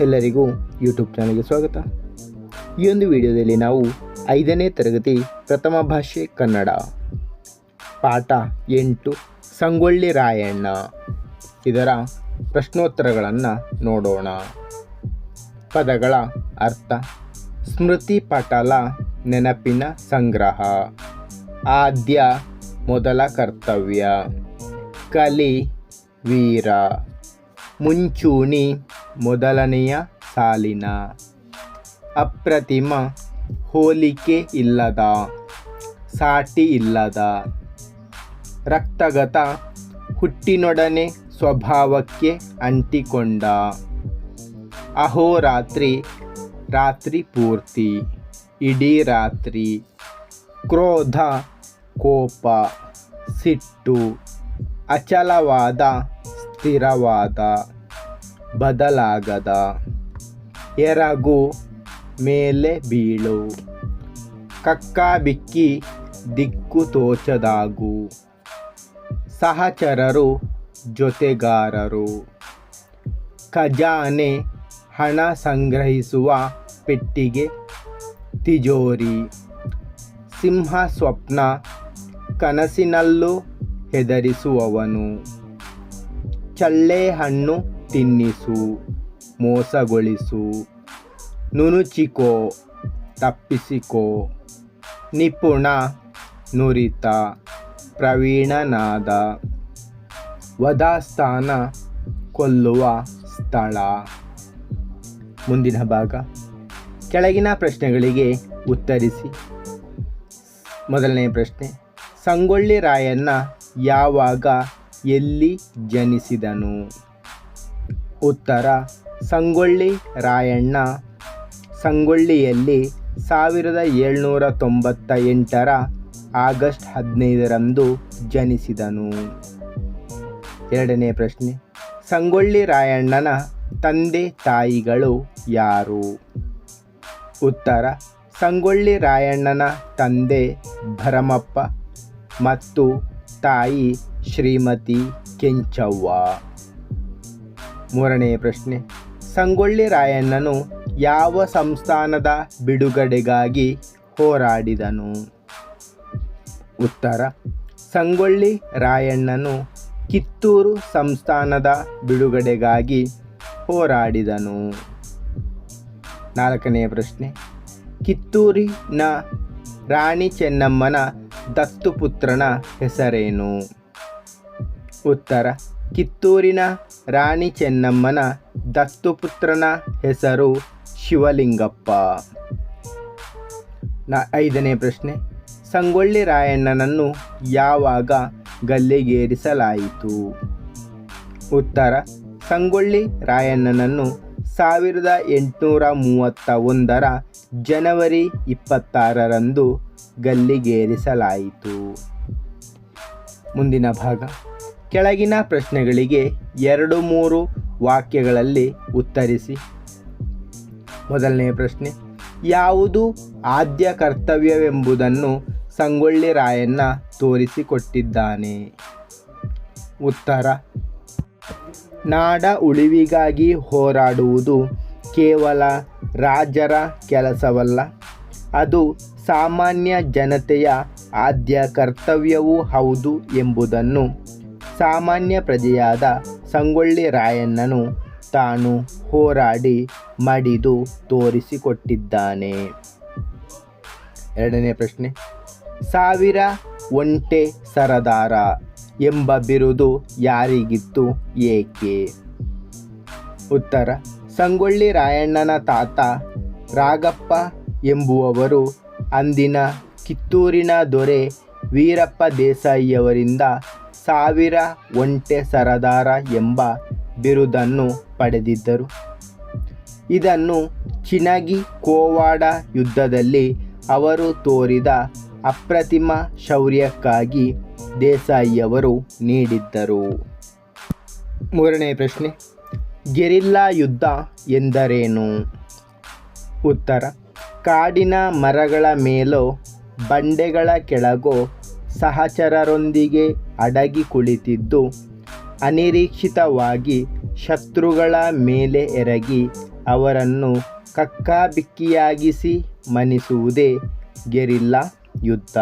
ಎಲ್ಲರಿಗೂ ಯೂಟ್ಯೂಬ್ ಚಾನಲ್ಗೆ ಸ್ವಾಗತ. ಈ ಒಂದು ವಿಡಿಯೋದಲ್ಲಿ ನಾವು ಐದನೇ ತರಗತಿ ಪ್ರಥಮ ಭಾಷೆ ಕನ್ನಡ, ಪಾಠ ಎಂಟು ಸಂಗೊಳ್ಳಿ ರಾಯಣ್ಣ. ಇದರ ಪ್ರಶ್ನೋತ್ತರಗಳನ್ನು ನೋಡೋಣ. ಪದಗಳ ಅರ್ಥ, ಸ್ಮೃತಿ ಪಟಲ ನೆನಪಿನ ಸಂಗ್ರಹ. ಆದ್ಯ ಮೊದಲ ಕರ್ತವ್ಯ. ಕಲಿ, ವೀರ. ಮುಂಚೂಣಿ ಮೊದಲನೆಯ ಸಾಲಿನ ಅಪ್ರತಿಮ ಹೋಲಿಕೆ ಇಲ್ಲದ, ಸಾಟಿ ಇಲ್ಲದ, ರಕ್ತಗತ ಹುಟ್ಟಿನೊಡನೆ ಸ್ವಭಾವಕ್ಕೆ ಅಂಟಿಕೊಂಡ. ಅಹೋರಾತ್ರಿ ರಾತ್ರಿ ಪೂರ್ತಿ, ಇಡೀ ರಾತ್ರಿ ಕ್ರೋಧ, ಕೋಪ, ಸಿಟ್ಟು, ಅಚಲವಾದ, ಸ್ಥಿರವಾದ. ಬದಲಾಗದ. ಎರಗು ಮೇಲೆ ಬೀಳು. ಕಕ್ಕಾಬಿಕ್ಕಿ ದಿಕ್ಕು ತೋಚದಾಗು. ಸಹಚರರು ಜೊತೆಗಾರರು. ಖಜಾನೆ ಹಣ ಸಂಗ್ರಹಿಸುವ ಪೆಟ್ಟಿಗೆ ತಿಜೋರಿ. ಸಿಂಹ ಸ್ವಪ್ನ ಕನಸಿನಲ್ಲೂ ಹೆದರಿಸುವವನು. ಚಳ್ಳೆ ಹಣ್ಣು ತಿನ್ನಿಸು, ಮೋಸಗೊಳಿಸು, ನುಣುಚಿಕೋ, ತಪ್ಪಿಸಿಕೋ, ನಿಪುಣ, ನುರಿತ, ಪ್ರವೀಣನಾದ, ವಧಾಸ್ಥಾನ ಕೊಲ್ಲುವ ಸ್ಥಳ. ಮುಂದಿನ ಭಾಗ. ಕೆಳಗಿನ ಪ್ರಶ್ನೆಗಳಿಗೆ ಉತ್ತರಿಸಿ. ಮೊದಲನೇ ಪ್ರಶ್ನೆ. ಸಂಗೊಳ್ಳಿ ರಾಯಣ್ಣ ಯಾವಾಗ ಎಲ್ಲಿ ಜನಿಸಿದನು? ಉತ್ತರ. ಸಂಗೊಳ್ಳಿ ರಾಯಣ್ಣ. ಸಂಗೊಳ್ಳಿಯಲ್ಲಿ ಸಾವಿರದ ಏಳ್ನೂರ ತೊಂಬತ್ತ ಎಂಟರ ಆಗಸ್ಟ್ ಹದಿನೈದರಂದು ಜನಿಸಿದನು. ಎರಡನೇ ಪ್ರಶ್ನೆ. ಸಂಗೊಳ್ಳಿ ರಾಯಣ್ಣನ ತಂದೆ ತಾಯಿಗಳು ಯಾರು? ಉತ್ತರ. ಸಂಗೊಳ್ಳಿ ರಾಯಣ್ಣನ ತಂದೆ ಭರಮಪ್ಪ ಮತ್ತು ತಾಯಿ ಶ್ರೀಮತಿ ಕೆಂಚವ್ವ. ಮೂರನೆಯ ಪ್ರಶ್ನೆ. ಸಂಗೊಳ್ಳಿ ರಾಯಣ್ಣನು ಯಾವ ಸಂಸ್ಥಾನದ ಬಿಡುಗಡೆಗಾಗಿ ಹೋರಾಡಿದನು? ಉತ್ತರ, ಸಂಗೊಳ್ಳಿ ರಾಯಣ್ಣನು ಕಿತ್ತೂರು ಸಂಸ್ಥಾನದ ಬಿಡುಗಡೆಗಾಗಿ ಹೋರಾಡಿದನು. ನಾಲ್ಕನೆಯ ಪ್ರಶ್ನೆ, ಕಿತ್ತೂರಿನ ರಾಣಿ ಚೆನ್ನಮ್ಮನ ದತ್ತುಪುತ್ರನ ಹೆಸರೇನು? ಉತ್ತರ ಕಿತ್ತೂರಿನ ರಾಣಿ ಚೆನ್ನಮ್ಮನ ದತ್ತುಪುತ್ರನ ಹೆಸರು ಶಿವಲಿಂಗಪ್ಪ. ನ ಐದನೇ ಪ್ರಶ್ನೆ. ಸಂಗೊಳ್ಳಿ ರಾಯಣ್ಣನನ್ನು ಯಾವಾಗ ಗಲ್ಲಿಗೇರಿಸಲಾಯಿತು? ಉತ್ತರ. ಸಂಗೊಳ್ಳಿ ರಾಯಣ್ಣನನ್ನು ಸಾವಿರದ ಎಂಟುನೂರ ಮೂವತ್ತ ಒಂದರ ಜನವರಿ ಇಪ್ಪತ್ತಾರರಂದು ಗಲ್ಲಿಗೇರಿಸಲಾಯಿತು. ಮುಂದಿನ ಭಾಗ. ಕೆಳಗಿನ ಪ್ರಶ್ನೆಗಳಿಗೆ ಎರಡು ಮೂರು ವಾಕ್ಯಗಳಲ್ಲಿ ಉತ್ತರಿಸಿ. ಮೊದಲನೇ ಪ್ರಶ್ನೆ, ಯಾವುದು ಆದ್ಯ ಕರ್ತವ್ಯವೆಂಬುದನ್ನು ಸಂಗೊಳ್ಳಿ ರಾಯಣ್ಣ ತೋರಿಸಿಕೊಟ್ಟಿದ್ದಾನೆ? ಉತ್ತರ, ನಾಡ ಉಳಿವಿಗಾಗಿ ಹೋರಾಡುವುದು ಕೇವಲ ರಾಜರ ಕೆಲಸವಲ್ಲ, ಅದು ಸಾಮಾನ್ಯ ಜನತೆಯ ಆದ್ಯ ಕರ್ತವ್ಯವೂ ಹೌದು ಎಂಬುದನ್ನು ಸಾಮಾನ್ಯ ಪ್ರಜೆಯಾದ ಸಂಗೊಳ್ಳಿ ರಾಯಣ್ಣನು ತಾನು ಹೋರಾಡಿ ಮಡಿದು ತೋರಿಸಿಕೊಟ್ಟಿದ್ದಾನೆ. ಎರಡನೇ ಪ್ರಶ್ನೆ, ಸಾವಿರ ಒಂಟೆ ಸರದಾರ ಎಂಬ ಬಿರುದು ಯಾರಿಗಿತ್ತು, ಏಕೆ? ಉತ್ತರ, ಸಂಗೊಳ್ಳಿ ರಾಯಣ್ಣನ ತಾತ ರಾಗಪ್ಪ ಎಂಬುವವರು ಅಂದಿನ ಕಿತ್ತೂರಿನ ದೊರೆ ವೀರಪ್ಪ ದೇಸಾಯಿಯವರಿಂದ ಸಾವಿರ ಒಂಟೆ ಸರದಾರ ಎಂಬ ಬಿರುದನ್ನು ಪಡೆದಿದ್ದರು. ಇದನ್ನು ಚಿನಗಿ ಕೋವಾಡ ಯುದ್ಧದಲ್ಲಿ ಅವರು ತೋರಿದ ಅಪ್ರತಿಮ ಶೌರ್ಯಕ್ಕಾಗಿ ದೇಸಾಯಿಯವರು ನೀಡಿದ್ದರು. ಮೂರನೇ ಪ್ರಶ್ನೆ, ಗೆರಿಲ್ಲಾ ಯುದ್ಧ ಎಂದರೇನು? ಉತ್ತರ, ಕಾಡಿನ ಮರಗಳ ಮೇಲೋ ಬಂಡೆಗಳ ಕೆಳಗೋ ಸಹಚರರೊಂದಿಗೆ ಅಡಗಿ ಕುಳಿತಿದ್ದು, ಅನಿರೀಕ್ಷಿತವಾಗಿ ಶತ್ರುಗಳ ಮೇಲೆ ಎರಗಿ ಅವರನ್ನು ಕಕ್ಕಾಬಿಕ್ಕಿಯಾಗಿಸಿ ಮಣಿಸುವುದೇ ಗೆರಿಲ್ಲಾ ಯುದ್ಧ.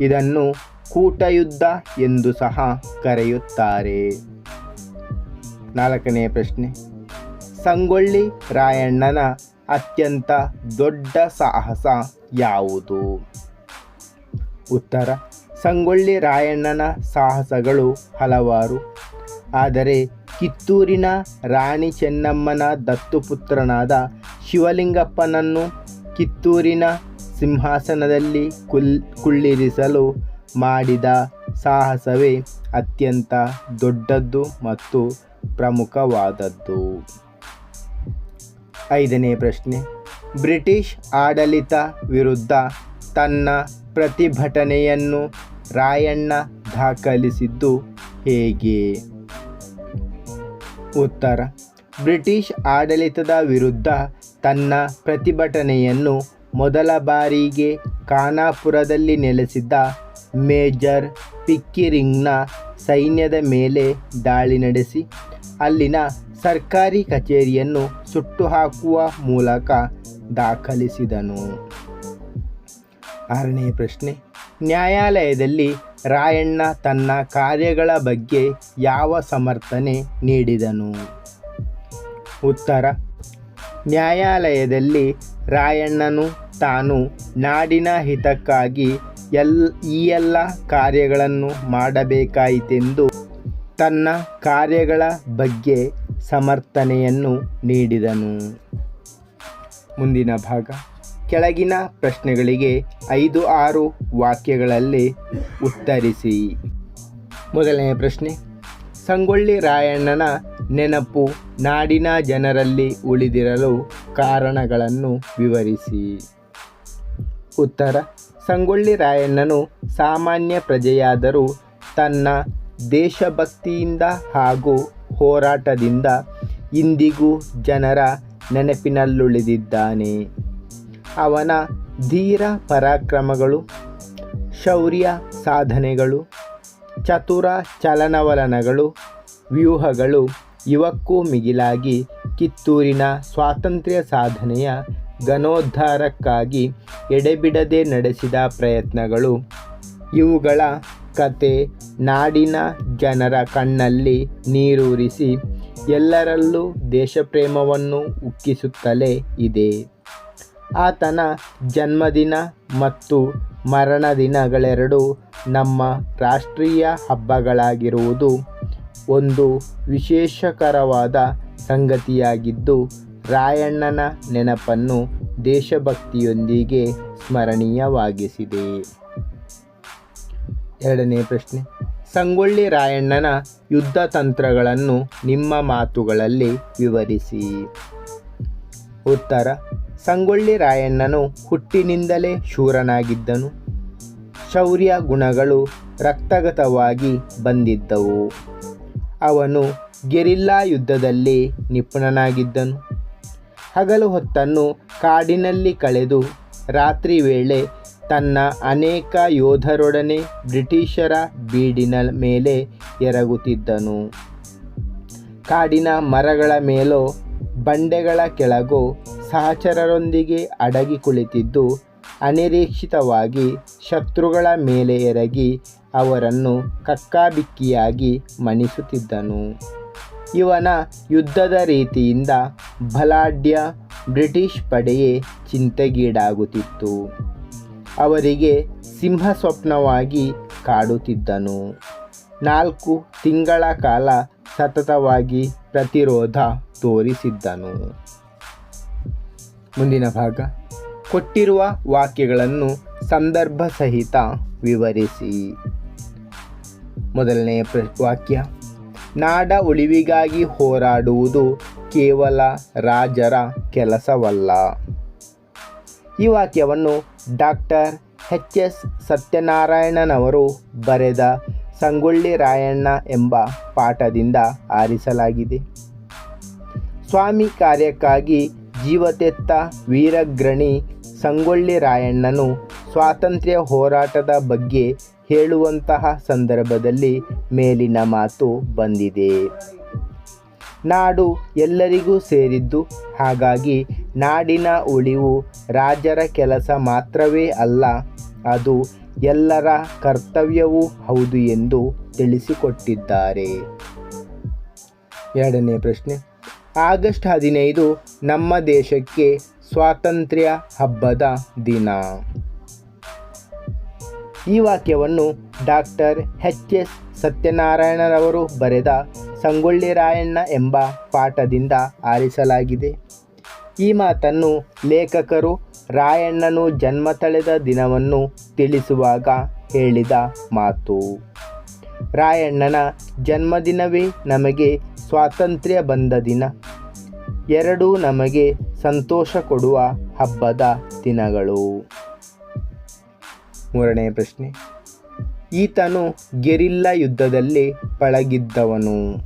ಇದನ್ನು ಕೂಟಯುದ್ಧ ಎಂದು ಸಹ ಕರೆಯುತ್ತಾರೆ. ನಾಲ್ಕನೆಯ ಪ್ರಶ್ನೆ. ಸಂಗೊಳ್ಳಿ ರಾಯಣ್ಣನ ಅತ್ಯಂತ ದೊಡ್ಡ ಸಾಹಸ ಯಾವುದು? ಉತ್ತರ. ಸಂಗೊಳ್ಳಿ ರಾಯಣ್ಣನ ಸಾಹಸಗಳು ಹಲವಾರು. ಆದರೆ ಕಿತ್ತೂರಿನ ರಾಣಿ ಚೆನ್ನಮ್ಮನ ದತ್ತುಪುತ್ರನಾದ ಶಿವಲಿಂಗಪ್ಪನನ್ನು ಕಿತ್ತೂರಿನ ಸಿಂಹಾಸನದಲ್ಲಿ ಕುಲ್, ಕುಳ್ಳಿರಿಸಲು ಮಾಡಿದ ಸಾಹಸವೇ ಅತ್ಯಂತ ದೊಡ್ಡದ್ದು ಮತ್ತು ಪ್ರಮುಖವಾದದ್ದು. ಐದನೇ ಪ್ರಶ್ನೆ. ಬ್ರಿಟಿಷ್ ಆಡಳಿತ ವಿರುದ್ಧ ತನ್ನ ಪ್ರತಿಭಟನೆಯನ್ನು ರಾಯಣ್ಣ ದಾಖಲಿಸಿದ್ದು ಹೇಗೆ? ಉತ್ತರ. ಬ್ರಿಟಿಷ್ ಆಡಳಿತದ ವಿರುದ್ಧ ತನ್ನ ಪ್ರತಿಭಟನೆಯನ್ನು ಮೊದಲ ಬಾರಿಗೆ ಖಾನಾಪುರದಲ್ಲಿ ನೆಲೆಸಿದ್ದ ಮೇಜರ್ ಪಿಕ್ಕಿರಿಂಗ್ನ ಸೈನ್ಯದ ಮೇಲೆ ದಾಳಿ ನಡೆಸಿ, ಅಲ್ಲಿನ ಸರ್ಕಾರಿ ಕಚೇರಿಯನ್ನು ಸುಟ್ಟು ಹಾಕುವ ಮೂಲಕ ದಾಖಲಿಸಿದನು. ಆರನೇ ಪ್ರಶ್ನೆ. ನ್ಯಾಯಾಲಯದಲ್ಲಿ ರಾಯಣ್ಣ ತನ್ನ ಕಾರ್ಯಗಳ ಬಗ್ಗೆ ಯಾವ ಸಮರ್ಥನೆ ನೀಡಿದನು? ಉತ್ತರ. ನ್ಯಾಯಾಲಯದಲ್ಲಿ ರಾಯಣ್ಣನು ತಾನು ನಾಡಿನ ಹಿತಕ್ಕಾಗಿ ಎಲ್, ಈ ಎಲ್ಲ ಕಾರ್ಯಗಳನ್ನು ಮಾಡಬೇಕಾಯಿತೆಂದು ತನ್ನ ಕಾರ್ಯಗಳ ಬಗ್ಗೆ ಸಮರ್ಥನೆಯನ್ನು ನೀಡಿದನು. ಮುಂದಿನ ಭಾಗ. ಕೆಳಗಿನ ಪ್ರಶ್ನೆಗಳಿಗೆ ಐದು ಆರು ವಾಕ್ಯಗಳಲ್ಲಿ ಉತ್ತರಿಸಿ. ಮೊದಲನೆಯ ಪ್ರಶ್ನೆ, ಸಂಗೊಳ್ಳಿ ರಾಯಣ್ಣನ ನೆನಪು ನಾಡಿನ ಜನರಲ್ಲಿ ಉಳಿದಿರಲು ಕಾರಣಗಳನ್ನು ವಿವರಿಸಿ. ಉತ್ತರ, ಸಂಗೊಳ್ಳಿ ರಾಯಣ್ಣನು ಸಾಮಾನ್ಯ ಪ್ರಜೆಯಾದರೂ ತನ್ನ ದೇಶಭಕ್ತಿಯಿಂದ ಹಾಗೂ ಹೋರಾಟದಿಂದ ಇಂದಿಗೂ ಜನರ ನೆನಪಿನಲ್ಲುಳಿದಿದ್ದಾನೆ. ಅವನ ಧೀರ ಪರಾಕ್ರಮಗಳು, ಶೌರ್ಯ ಸಾಧನೆಗಳು, ಚತುರ ಚಲನವಲನಗಳು, ವ್ಯೂಹಗಳು ಇವಕ್ಕೂ ಮಿಗಿಲಾಗಿ ಕಿತ್ತೂರಿನ ಸ್ವಾತಂತ್ರ್ಯ ಸಾಧನೆಯ ಘನೋದ್ಧಾರಕ್ಕಾಗಿ ಎಡೆಬಿಡದೆ ನಡೆಸಿದ ಪ್ರಯತ್ನಗಳು. ಇವುಗಳ ಕತೆ ನಾಡಿನ ಜನರ ಕಣ್ಣಲ್ಲಿ ನೀರೂರಿಸಿ ಎಲ್ಲರಲ್ಲೂ ದೇಶಪ್ರೇಮವನ್ನು ಉಕ್ಕಿಸುತ್ತಲೇ ಇದೆ. ಆತನ ಜನ್ಮದಿನ ಮತ್ತು ಮರಣದಿನಗಳೆರಡೂ ನಮ್ಮ ರಾಷ್ಟ್ರೀಯ ಹಬ್ಬಗಳಾಗಿರುವುದು ಒಂದು ವಿಶೇಷಕರವಾದ ಸಂಗತಿಯಾಗಿದ್ದು, ರಾಯಣ್ಣನ ನೆನಪನ್ನು ದೇಶಭಕ್ತಿಯೊಂದಿಗೆ ಸ್ಮರಣೀಯವಾಗಿಸಿದೆ. ಎರಡನೇ ಪ್ರಶ್ನೆ. ಸಂಗೊಳ್ಳಿ ರಾಯಣ್ಣನ ಯುದ್ಧ ತಂತ್ರಗಳನ್ನು ನಿಮ್ಮ ಮಾತುಗಳಲ್ಲಿ ವಿವರಿಸಿ. ಉತ್ತರ. ಸಂಗೊಳ್ಳಿ ರಾಯಣ್ಣನು ಹುಟ್ಟಿನಿಂದಲೇ ಶೂರನಾಗಿದ್ದನು. ಶೌರ್ಯ ಗುಣಗಳು ರಕ್ತಗತವಾಗಿ ಬಂದಿದ್ದವು. ಅವನು ಗೆರಿಲ್ಲಾ ಯುದ್ಧದಲ್ಲಿ ನಿಪುಣನಾಗಿದ್ದನು. ಹಗಲು ಹೊತ್ತನ್ನು ಕಾಡಿನಲ್ಲಿ ಕಳೆದು ರಾತ್ರಿ ವೇಳೆ ತನ್ನ ಅನೇಕ ಯೋಧರೊಡನೆ ಬ್ರಿಟಿಷರ ಬೀಡಿನ ಮೇಲೆ ಎರಗುತ್ತಿದ್ದನು. ಕಾಡಿನ ಮರಗಳ ಮೇಲೋ ಬಂಡೆಗಳ ಕೆಳಗೋ ಸಹಚರರೊಂದಿಗೆ ಅಡಗಿ ಕುಳಿತಿದ್ದು, ಅನಿರೀಕ್ಷಿತವಾಗಿ ಶತ್ರುಗಳ ಮೇಲೆ ಎರಗಿ ಅವರನ್ನು ಕಕ್ಕಾಬಿಕ್ಕಿಯಾಗಿ ಮಣಿಸುತ್ತಿದ್ದನು. ಇವನ ಯುದ್ಧದ ರೀತಿಯಿಂದ ಬಲಾಢ್ಯ ಬ್ರಿಟಿಷ್ ಪಡೆಯೇ ಚಿಂತೆಗೀಡಾಗುತ್ತಿತ್ತು. ಅವರಿಗೆ ಸಿಂಹ ಸ್ವಪ್ನವಾಗಿ ಕಾಡುತ್ತಿದ್ದನು. ನಾಲ್ಕು ತಿಂಗಳ ಕಾಲ ಸತತವಾಗಿ ಪ್ರತಿರೋಧ ತೋರಿಸಿದ್ದನು. ಮುಂದಿನ ಭಾಗ. ಕೊಟ್ಟಿರುವ ವಾಕ್ಯಗಳನ್ನು ಸಂದರ್ಭ ಸಹಿತ ವಿವರಿಸಿ. ಮೊದಲನೆಯ ಪ್ರ, ವಾಕ್ಯ. ನಾಡ ಉಳಿವಿಗಾಗಿ ಹೋರಾಡುವುದು ಕೇವಲ ರಾಜರ ಕೆಲಸವಲ್ಲ. ಈ ವಾಕ್ಯವನ್ನು ಡಾಕ್ಟರ್ ಎಚ್ ಎಸ್ ಸತ್ಯನಾರಾಯಣನವರು ಬರೆದ ಸಂಗೊಳ್ಳಿ ರಾಯಣ್ಣ ಎಂಬ ಪಾಠದಿಂದ ಆರಿಸಲಾಗಿದೆ. ಸ್ವಾಮಿ ಕಾರ್ಯಕ್ಕಾಗಿ ಜೀವತೆತ್ತ ವೀರಗ್ರಣಿ ಸಂಗೊಳ್ಳಿ ರಾಯಣ್ಣನು ಸ್ವಾತಂತ್ರ್ಯ ಹೋರಾಟದ ಬಗ್ಗೆ ಹೇಳುವಂತಹ ಸಂದರ್ಭದಲ್ಲಿ ಮೇಲಿನ ಮಾತು ಬಂದಿದೆ. ನಾಡು ಎಲ್ಲರಿಗೂ ಸೇರಿದ್ದು, ಹಾಗಾಗಿ ನಾಡಿನ ಉಳಿವು ರಾಜರ ಕೆಲಸ ಮಾತ್ರವೇ ಅಲ್ಲ, ಅದು ಎಲ್ಲರ ಕರ್ತವ್ಯವೂ ಹೌದು ಎಂದು ತಿಳಿಸಿಕೊಟ್ಟಿದ್ದಾರೆ. ಎರಡನೇ ಪ್ರಶ್ನೆ ಆಗಸ್ಟ್ ಹದಿನೈದು ನಮ್ಮ ದೇಶಕ್ಕೆ ಸ್ವಾತಂತ್ರ್ಯ ಹಬ್ಬದ ದಿನ. ಈ ವಾಕ್ಯವನ್ನು ಡಾಕ್ಟರ್ ಎಚ್ ಎಸ್ ಸತ್ಯನಾರಾಯಣರವರು ಬರೆದ ಸಂಗೊಳ್ಳಿ ರಾಯಣ್ಣ ಎಂಬ ಪಾಠದಿಂದ ಆರಿಸಲಾಗಿದೆ. ಈ ಮಾತನ್ನು ಲೇಖಕರು ರಾಯಣ್ಣನು ಜನ್ಮ ತಳೆದ ದಿನವನ್ನು ತಿಳಿಸುವಾಗ ಹೇಳಿದ ಮಾತು. ರಾಯಣ್ಣನ ಜನ್ಮದಿನವೇ ನಮಗೆ ಸ್ವಾತಂತ್ರ್ಯ ಬಂದ ದಿನ. ಎರಡೂ ನಮಗೆ ಸಂತೋಷ ಕೊಡುವ ಹಬ್ಬದ ದಿನಗಳು. ಮೂರನೇ ಪ್ರಶ್ನೆ. ಈತನು ಗೆರಿಲ್ಲಾ ಯುದ್ಧದಲ್ಲಿ ಪಳಗಿದ್ದವನು.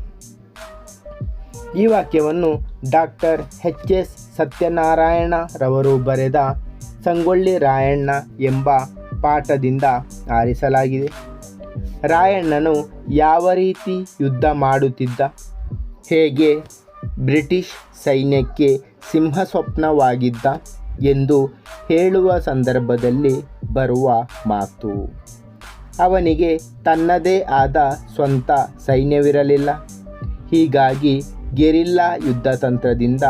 ಈ ವಾಕ್ಯವನ್ನು ಡಾಕ್ಟರ್ ಎಚ್ ಎಸ್ ಸತ್ಯನಾರಾಯಣ ರವರು ಬರೆದ ಸಂಗೊಳ್ಳಿ ರಾಯಣ್ಣ ಎಂಬ ಪಾಠದಿಂದ ಆರಿಸಲಾಗಿದೆ. ರಾಯಣ್ಣನು ಯಾವ ರೀತಿ ಯುದ್ಧ ಮಾಡುತ್ತಿದ್ದ? ಹೇಗೆ ಬ್ರಿಟಿಷ್ ಸೈನ್ಯಕ್ಕೆ ಸಿಂಹ ಸ್ವಪ್ನವಾಗಿದ್ದ ಎಂದು ಹೇಳುವ ಸಂದರ್ಭದಲ್ಲಿ ಬರುವ ಮಾತು. ಅವನಿಗೆ ತನ್ನದೇ ಆದ ಸ್ವಂತ ಸೈನ್ಯವಿರಲಿಲ್ಲ. ಹೀಗಾಗಿ ಗೆರಿಲ್ಲಾ ಯುದ್ಧ ತಂತ್ರದಿಂದ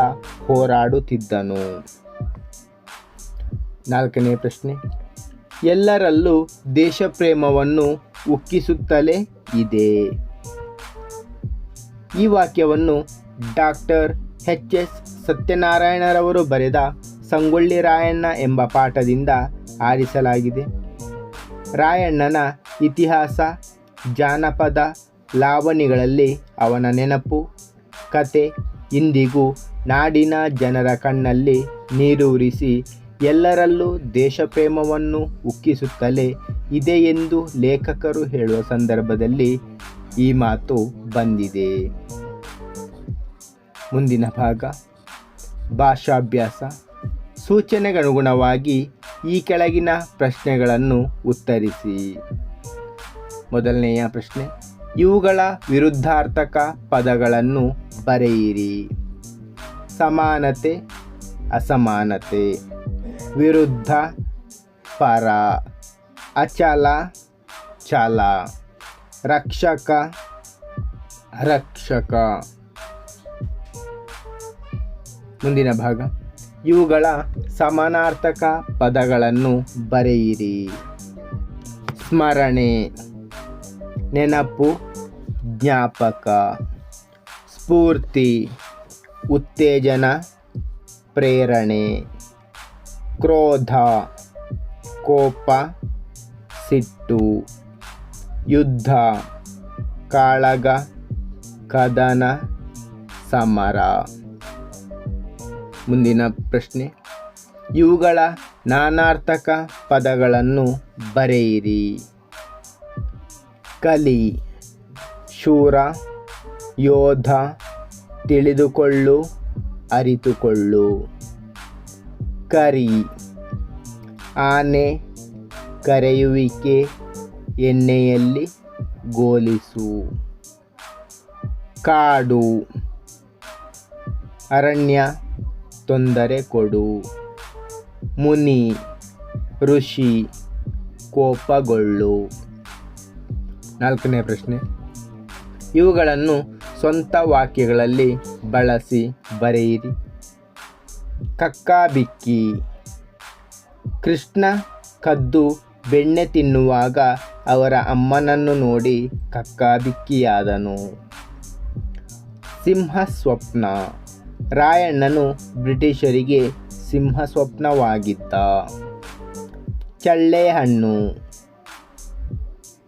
ಹೋರಾಡುತ್ತಿದ್ದನು. ನಾಲ್ಕನೇ ಪ್ರಶ್ನೆ. ಎಲ್ಲರಲ್ಲೂ ದೇಶಪ್ರೇಮವನ್ನು ಉಕ್ಕಿಸುತ್ತಲೇ ಇದೆ. ಈ ವಾಕ್ಯವನ್ನು ಡಾಕ್ಟರ್ ಎಚ್ ಎಸ್ ಸತ್ಯನಾರಾಯಣರವರು ಬರೆದ ಸಂಗೊಳ್ಳಿ ರಾಯಣ್ಣ ಎಂಬ ಪಾಠದಿಂದ ಆರಿಸಲಾಗಿದೆ. ರಾಯಣ್ಣನ ಇತಿಹಾಸ, ಜಾನಪದ ಲಾವಣಿಗಳಲ್ಲಿ ಅವನ ನೆನಪು, ಕತೆ ಇಂದಿಗೂ ನಾಡಿನ ಜನರ ಕಣ್ಣಲ್ಲಿ ನೀರೂರಿಸಿ ಎಲ್ಲರಲ್ಲೂ ದೇಶಪ್ರೇಮವನ್ನು ಉಕ್ಕಿಸುತ್ತಲೇ ಇದೆ ಎಂದು ಲೇಖಕರು ಹೇಳುವ ಸಂದರ್ಭದಲ್ಲಿ ಈ ಮಾತು ಬಂದಿದೆ. ಮುಂದಿನ ಭಾಗ, ಭಾಷಾಭ್ಯಾಸ. ಸೂಚನೆಗನುಗುಣವಾಗಿ ಈ ಕೆಳಗಿನ ಪ್ರಶ್ನೆಗಳನ್ನು ಉತ್ತರಿಸಿ. ಮೊದಲನೆಯ ಪ್ರಶ್ನೆ, ಇವುಗಳ ವಿರುದ್ಧಾರ್ಥಕ ಪದಗಳನ್ನು ಬರೆಯಿರಿ. ಸಮಾನತೆ, ಅಸಮಾನತೆ. ವಿರುದ್ಧ, ಪರ. ಅಚಲ, ಚಲ. ರಕ್ಷಕ. ರಕ್ಷಕ. ಮುಂದಿನ ಭಾಗ. ಇವುಗಳ ಸಮಾನಾರ್ಥಕ ಪದಗಳನ್ನು ಬರೆಯಿರಿ. ಸ್ಮರಣೆ. ನೆನಪು. ಜ್ಞಾಪಕ. ಸ್ಫೂರ್ತಿ. ಉತ್ತೇಜನ. ಪ್ರೇರಣೆ. ಕ್ರೋಧ. ಕೋಪ. ಸಿಟ್ಟು. ಯುದ್ಧ, ಕಾಳಗ, ಕದನ, ಸಮರ. ಮುಂದಿನ ಪ್ರಶ್ನೆ. ಇವುಗಳ ನಾನಾರ್ಥಕ ಪದಗಳನ್ನು ಬರೆಯಿರಿ. ಕಲಿ, ಶೂರ, ಯೋಧ, ತಿಳಿದುಕೊಳ್ಳು, ಅರಿತುಕೊಳ್ಳು. ಕರಿ, ಆನೆ, ಕರೆಯುವಿಕೆ ಎಣ್ಣೆಯಲ್ಲಿ ಗೋಲಿಸು. ಕಾಡು. ಅರಣ್ಯ ತೊಂದರೆ ಕೊಡು. ಮುನಿ, ಋಷಿ, ಕೋಪಗೊಳ್ಳು. ನಾಲ್ಕನೇ ಪ್ರಶ್ನೆ. ಇವುಗಳನ್ನು ಸ್ವಂತ ವಾಕ್ಯಗಳಲ್ಲಿ ಬಳಸಿ ಬರೆಯಿರಿ. ಕಕ್ಕಾಬಿಕ್ಕಿ ಕೃಷ್ಣ ಕದ್ದು ಬೆಣ್ಣೆ ತಿನ್ನುವಾಗ ಅವರ ಅಮ್ಮನನ್ನು ನೋಡಿ ಕಕ್ಕಾಬಿಕ್ಕಿಯಾದನು. ಸಿಂಹ ಸ್ವಪ್ನ ರಾಯಣ್ಣನು ಬ್ರಿಟಿಷರಿಗೆ ಸಿಂಹ ಸ್ವಪ್ನವಾಗಿದ್ದ ಚಳ್ಳೆಹಣ್ಣು.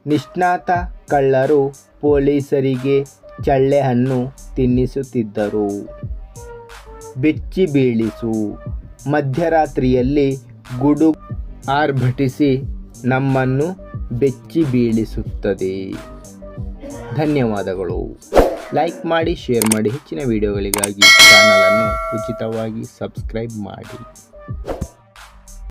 ನಿಷ್ಣಾತ ಕಳ್ಳರು ಪೊಲೀಸರಿಗೆ ಚಳ್ಳೆಹಣ್ಣು ತಿನ್ನಿಸುತ್ತಿದ್ದರು. ಬೆಚ್ಚಿ ಬೀಳಿಸು. ಮಧ್ಯರಾತ್ರಿಯಲ್ಲಿ ಗುಡು ಆರ್ಭಟಿಸಿ ನಮ್ಮನ್ನು ಬೆಚ್ಚಿ ಬೀಳಿಸುತ್ತದೆ. ಧನ್ಯವಾದಗಳು. ಲೈಕ್ ಮಾಡಿ ಶೇರ್ ಮಾಡಿ. ಹೆಚ್ಚಿನ ವಿಡಿಯೋಗಳಿಗಾಗಿ ಚಾನಲನ್ನು ಉಚಿತವಾಗಿ ಸಬ್ಸ್ಕ್ರೈಬ್ ಮಾಡಿ.